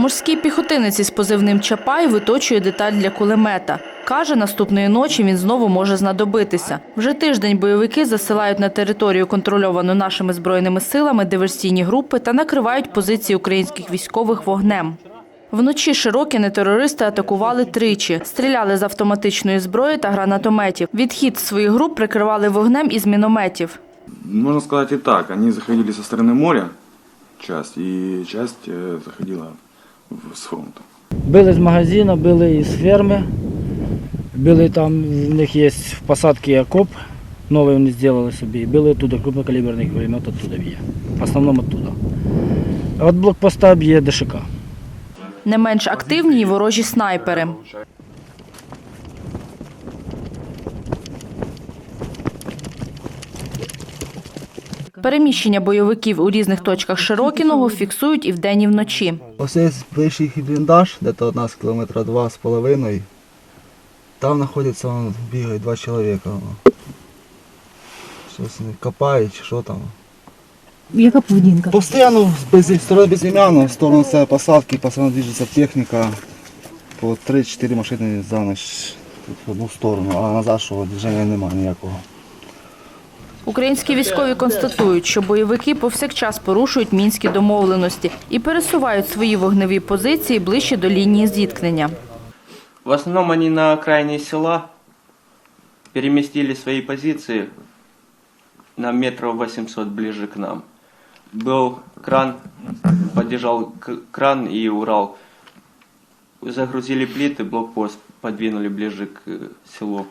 Морський піхотинець із позивним Чапай виточує деталь для кулемета. Каже, наступної ночі він знову може знадобитися. Вже тиждень бойовики засилають на територію, контрольовану нашими збройними силами, диверсійні групи та накривають позиції українських військових вогнем. Вночі широкіни терористи атакували тричі, стріляли з автоматичної зброї та гранатометів. Відхід своїх груп прикривали вогнем із мінометів. Можно сказать и так. Они заходили со стороны моря, часть, и часть э, заходила в- фронту. Били з магазину, били із ферми. Били там, в них є в посадці окоп, новий вони зробили собі. Били туди, крупнокаліберний пулемет оттуда б'є. В основному оттуда. От блокпоста б'є ДШК. Не менш активні і ворожі снайпери. Переміщення бойовиків у різних точках Широкіного фіксують і вдень, і вночі. Ось є ближчий бліндаж, де то у нас кілометра два з половиною. Там знаходиться, вон, бігають два чоловіка. Щось вони копають, чи що там. Яка поведінка? Постоянно без сторони безім'яно, в сторону цієї посадки, постійно движеться техніка. По 3-4 машини за ніч в одну сторону, а назад що движення немає ніякого. Українські військові констатують, що бойовики повсякчас порушують мінські домовленості і пересувають свої вогневі позиції ближче до лінії зіткнення. В основном они на окраине села переместили свои позиции на метров 800 ближе к нам. Был кран, поддержал к- кран и Урал. Загрузили плиты, блокпост подвинули ближе к э, селу.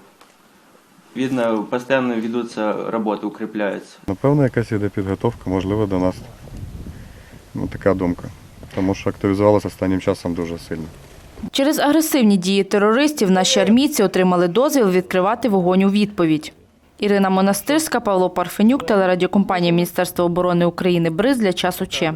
Видно, постоянно ведутся работы, укрепляются. Напевно, якась іде підготовка, можливо, до нас. Ну, така думка. Тому що активізувалося останнім часом дуже сильно. Через агресивні дії терористів наші армійці отримали дозвіл відкривати вогонь у відповідь. Ірина Монастирська, Павло Парфенюк, телерадіокомпанія Міністерства оборони України «Бриз» для часу Че.